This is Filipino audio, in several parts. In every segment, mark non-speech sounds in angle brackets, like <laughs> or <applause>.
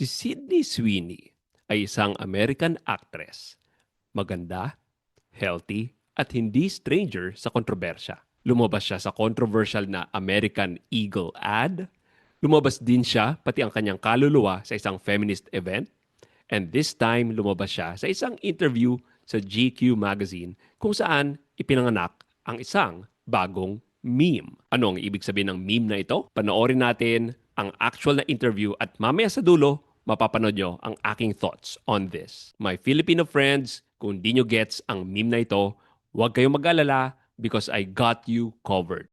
Si Sydney Sweeney ay isang American actress. Maganda, healthy, at hindi stranger sa kontrobersya. Lumabas siya sa controversial na American Eagle ad. Lumabas din siya pati ang kanyang kaluluwa sa isang feminist event. And this time, lumabas siya sa isang interview sa GQ magazine kung saan ipinanganak ang isang bagong meme. Ano ang ibig sabihin ng meme na ito? Panoorin natin ang actual na interview at mamaya sa dulo, mapapanood nyo ang aking thoughts on this. My Filipino friends, kung di nyo gets ang meme na ito, huwag kayong mag-alala because I got you covered.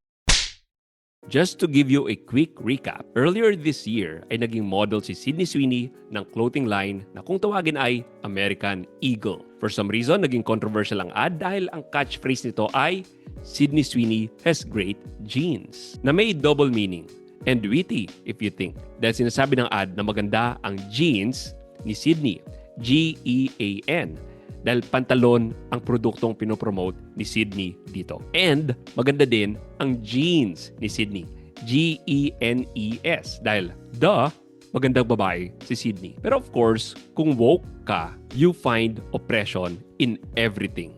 Just to give you a quick recap, earlier this year ay naging model si Sydney Sweeney ng clothing line na kung tawagin ay American Eagle. For some reason, naging controversial ang ad dahil ang catchphrase nito ay Sydney Sweeney has great jeans na may double meaning and witty if you think. Dahil sinasabi ng ad na maganda ang jeans ni Sydney, G-E-A-N, dahil pantalon ang produktong pinopromote ni Sydney dito. And maganda din ang jeans ni Sydney, G-E-N-E-S, dahil duh, magandang babae si Sydney. Pero of course, kung woke ka, you find oppression in everything.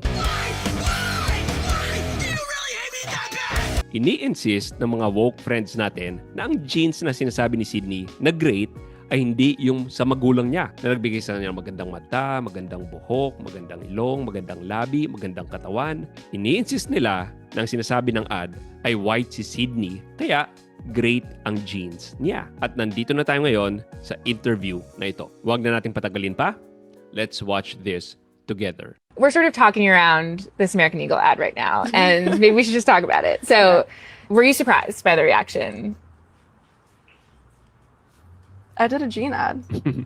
Ini-insist ng mga woke friends natin na ang jeans na sinasabi ni Sydney na great ay hindi yung sa magulang niya na nagbigay sa kanya ng magandang mata, magandang buhok, magandang ilong, magandang labi, magandang katawan. Ini-insist nila na ang sinasabi ng ad ay white si Sydney, kaya great ang jeans niya. At nandito na tayo ngayon sa interview na ito. Huwag na nating patagalin pa. Let's watch this together. we're sort of talking around this American Eagle ad right now, <laughs> and maybe we should just talk about it. So, were you surprised by the reaction? I did a Gene ad. <laughs>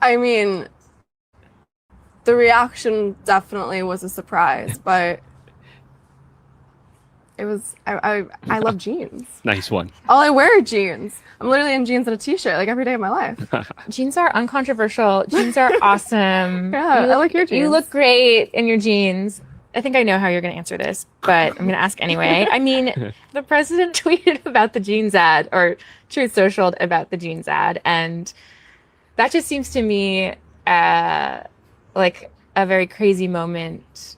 I mean, the reaction definitely was a surprise, but it was. I I, I love jeans. <laughs> Nice one. All I wear are jeans. I'm literally in jeans and a t-shirt like every day of my life. <laughs> Jeans are uncontroversial. Jeans are <laughs> awesome. Yeah, you I like your You look great in your jeans. I think I know how you're going to answer this, but I'm going to ask anyway. I mean, the president tweeted about the jeans ad, or Truth Social about the jeans ad, and that just seems to me uh, like a very crazy moment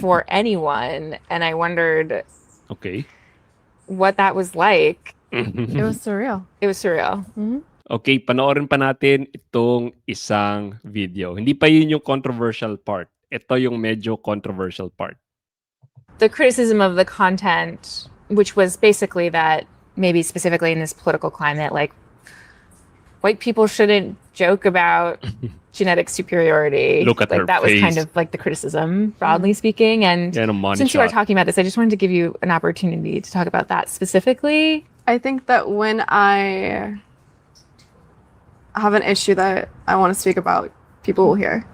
for anyone. And I wondered Okay. what that was like. Mm-hmm. It was surreal. It was surreal. Mm-hmm. Okay, panoorin pa natin itong isang video. Hindi pa yun yung controversial part. Ito yung medyo controversial part. the criticism of the content, which was basically that maybe specifically in this political climate, like white people shouldn't joke about <laughs> genetic superiority. Look at like her that was kind of like the criticism, broadly speaking. And Yan ang money since you are talking about this, I just wanted to give you an opportunity to talk about that specifically. I think that when I have an issue that I want to speak about, people will hear.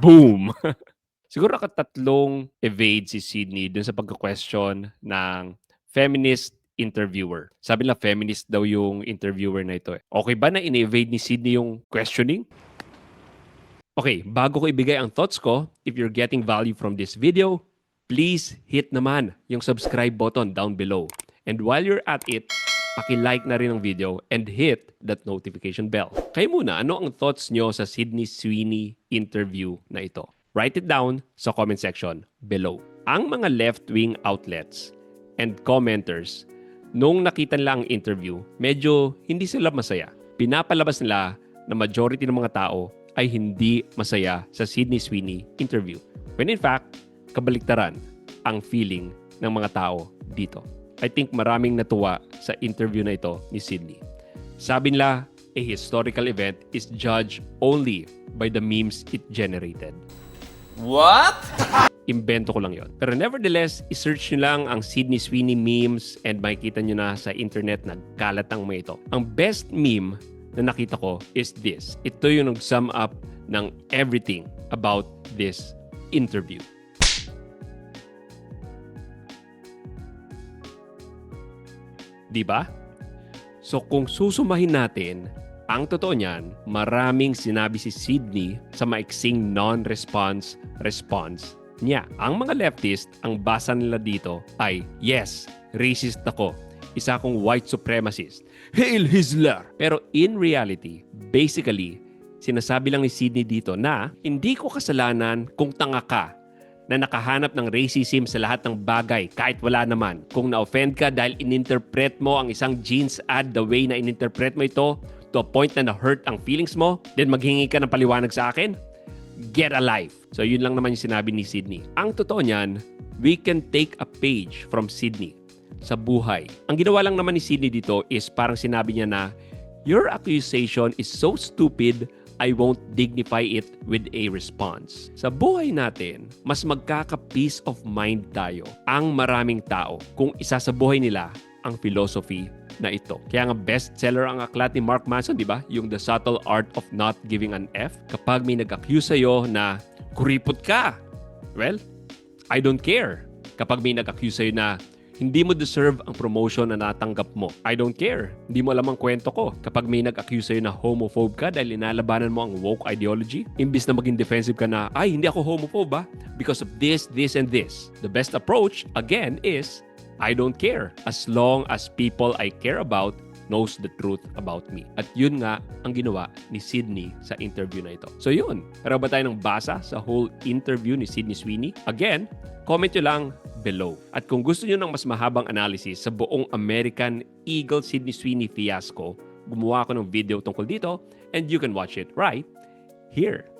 Boom! <laughs> Siguro nakatatlong evade si Sydney dun sa pagka-question ng feminist interviewer. Sabi nila feminist daw yung interviewer na ito. Eh. Okay ba na in-evade ni Sydney yung questioning? Okay, bago ko ibigay ang thoughts ko, if you're getting value from this video, please hit naman yung subscribe button down below. And while you're at it, paki-like na rin ang video and hit that notification bell. Kayo muna, ano ang thoughts nyo sa Sydney Sweeney interview na ito? Write it down sa comment section below. Ang mga left-wing outlets and commenters, nung nakita nila ang interview, medyo hindi sila masaya. Pinapalabas nila na majority ng mga tao ay hindi masaya sa Sydney Sweeney interview. When in fact, kabaliktaran ang feeling ng mga tao dito. I think maraming natuwa sa interview na ito ni Sydney. Sabi nila, a historical event is judged only by the memes it generated. What? Imbento ko lang yon. Pero nevertheless, isearch nyo lang ang Sydney Sweeney memes and makikita nyo na sa internet nagkalat ang mga ito. Ang best meme na nakita ko is this. Ito yung nag-sum up ng everything about this interview. Di ba? So kung susumahin natin, ang totoo niyan, maraming sinabi si Sydney sa maiksing non-response response niya. Ang mga leftist, ang basa nila dito ay, yes, racist ako. isa akong white supremacist. Hail Hitler! Pero in reality, basically, sinasabi lang ni Sidney dito na hindi ko kasalanan kung tanga ka na nakahanap ng racism sa lahat ng bagay kahit wala naman. Kung na-offend ka dahil ininterpret mo ang isang jeans ad the way na ininterpret mo ito to a point na na-hurt ang feelings mo, then maghingi ka ng paliwanag sa akin, get a life. So yun lang naman yung sinabi ni Sydney. Ang totoo niyan, we can take a page from Sydney sa buhay. Ang ginawa lang naman ni Sydney dito is parang sinabi niya na, Your accusation is so stupid, I won't dignify it with a response. Sa buhay natin, mas magkaka-peace of mind tayo ang maraming tao kung isa sa buhay nila ang philosophy na ito. Kaya nga bestseller ang aklat ni Mark Manson, di ba? Yung The Subtle Art of Not Giving an F. Kapag may nag-accuse sa'yo na kuripot ka, well, I don't care. Kapag may nag-accuse sa'yo na hindi mo deserve ang promotion na natanggap mo. I don't care. Hindi mo alam ang kwento ko. Kapag may nag-accuse sa'yo na homophobe ka dahil inalabanan mo ang woke ideology, imbis na maging defensive ka na, ay, hindi ako homophobe ba? Because of this, this, and this. The best approach, again, is I don't care. As long as people I care about knows the truth about me. At yun nga ang ginawa ni Sydney sa interview na ito. So yun, pero ba tayo ng basa sa whole interview ni Sydney Sweeney? Again, comment nyo lang below. At kung gusto nyo ng mas mahabang analysis sa buong American Eagle Sydney Sweeney fiasco, gumawa ako ng video tungkol dito and you can watch it right here.